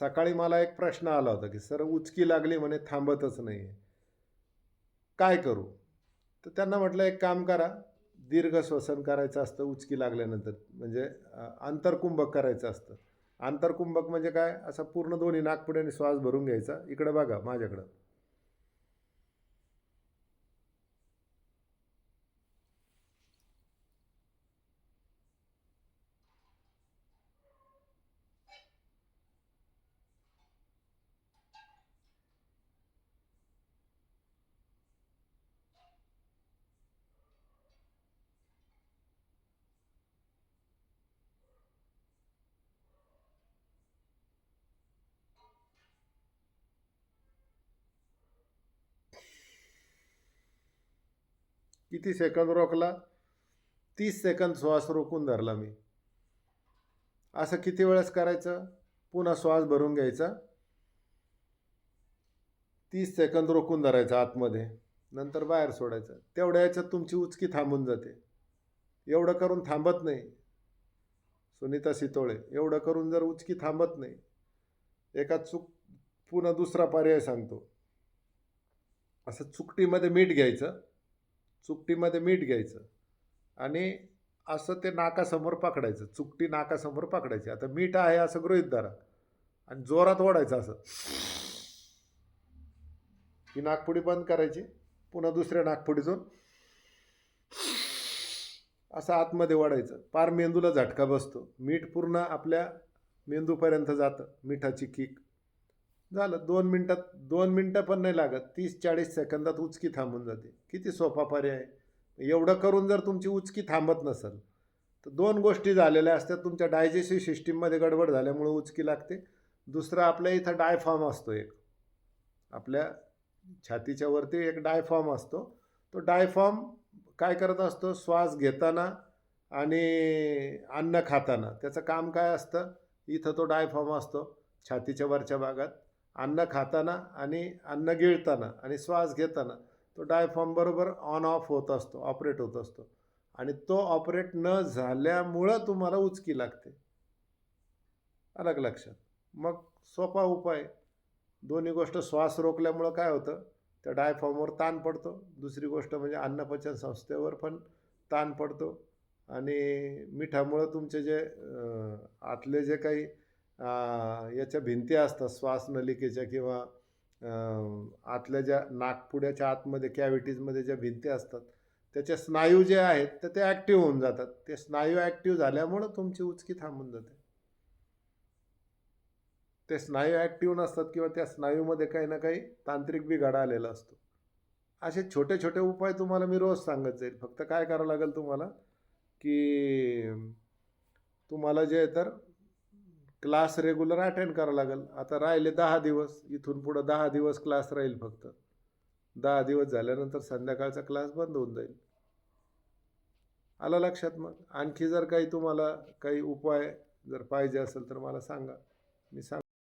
सकाळी मला एक प्रश्न आला होता की सर उचकी लागली म्हणे थांबतच नाही काय करू? तर त्यांना म्हटलं एक काम करा दीर्घ श्वसन करायचं असतं उचकी लागल्यानंतर म्हणजे आंतरकुंभक करायचं असतं. आंतरकुंभक म्हणजे काय? असा पूर्ण दोन्ही नागपुड्याने श्वास भरून घ्यायचा. इकडं बघा माझ्याकडं. किती सेकंद रोखला? तीस सेकंद श्वास रोखून धरला मी. असं किती वेळेस करायचं? पुन्हा श्वास भरून घ्यायचा. तीस सेकंद रोखून धरायचा आतमध्ये. नंतर बाहेर सोडायचं. तेवढ्या याच्यात तुमची उचकी थांबून जाते. एवढं करून थांबत नाही. सुनीता सितोळे एवढं करून जर उचकी थांबत नाही. एका चुक पुन्हा दुसरा पर्याय सांगतो. असं चुकटीमध्ये मीठ घ्यायचं. चुकटीमध्ये मीठ घ्यायचं आणि असं ते नाकासमोर पकडायचं. चुकटी नाकासमोर पकडायची. आता मीठ आहे असं गृहित धरा. आणि जोरात ओढायचं असं. ही नागपुडी बंद करायची. पुन्हा दुसऱ्या नागपुडीतून असं आतमध्ये वाढायचं पार मेंदूला झटका बसतो. मीठ पूर्ण आपल्या मेंदूपर्यंत जातं. मिठाची किक. झालं. दोन मिनटात दोन मिनटं पण नाही लागत. तीस चाळीस सेकंदात उचकी थांबून जाते. किती सोपा पर्याय एवढं करून जर तुमची उचकी थांबत नसेल तर दोन गोष्टी झालेल्या असतात. तुमच्या डायजेस्टिव्ह सिस्टीममध्ये गडबड झाल्यामुळे उचकी लागते. दुसरं आपल्या इथं डायफॉर्म असतो एक. आपल्या छातीच्या वरती एक डायफॉर्म असतो. तो डायफॉर्म काय करत असतो? श्वास घेताना आणि अन्न खाताना. त्याचं काम काय असतं? इथं तो डायफॉर्म असतो. छातीच्या वरच्या भागात. अन्न खाताना आणि अन्न गिळताना आणि श्वास घेताना तो डायफॉर्मबरोबर ऑन ऑफ होत असतो ऑपरेट होत असतो. आणि तो ऑपरेट न झाल्यामुळं तुम्हाला उचकी लागते. अलग लक्षात. मग सोपा उपाय दोन्ही गोष्ट श्वास रोखल्यामुळं काय होतं? त्या डायफॉर्मवर ताण पडतो. दुसरी गोष्ट म्हणजे अन्नपचन संस्थेवर पण ताण पडतो. आणि मिठामुळं तुमचे जे आतले जे काही याच्या भिंती असतात श्वासनलिकेच्या किंवा अं, आतल्या ज्या नागपुड्याच्या आतमध्ये कॅव्हिटीजमध्ये ज्या भिंती असतात त्याचे स्नायू जे आहेत तर ते ॲक्टिव्ह होऊन जातात. ते स्नायू ॲक्टिव्ह झाल्यामुळं तुमची उचकी थांबून जाते. ते स्नायू ॲक्टिव्ह नसतात किंवा त्या स्नायूमध्ये काही ना काही तांत्रिक बिघाड आलेला असतो. असे छोटे छोटे उपाय तुम्हाला मी रोज सांगत जाईल. फक्त काय करावं लागेल तुम्हाला? की तुम्हाला जे आहे तर क्लास रेग्युलर अटेंड करावं लागेल. आता राहिले दहा दिवस इथून पुढं दहा दिवस क्लास राहील फक्त. दहा दिवस झाल्यानंतर संध्याकाळचा क्लास बंद होऊन जाईल. आला लक्षात मग? आणखी जर काही तुम्हाला काही उपाय जर पाहिजे असेल तर मला सांगा. मी सांग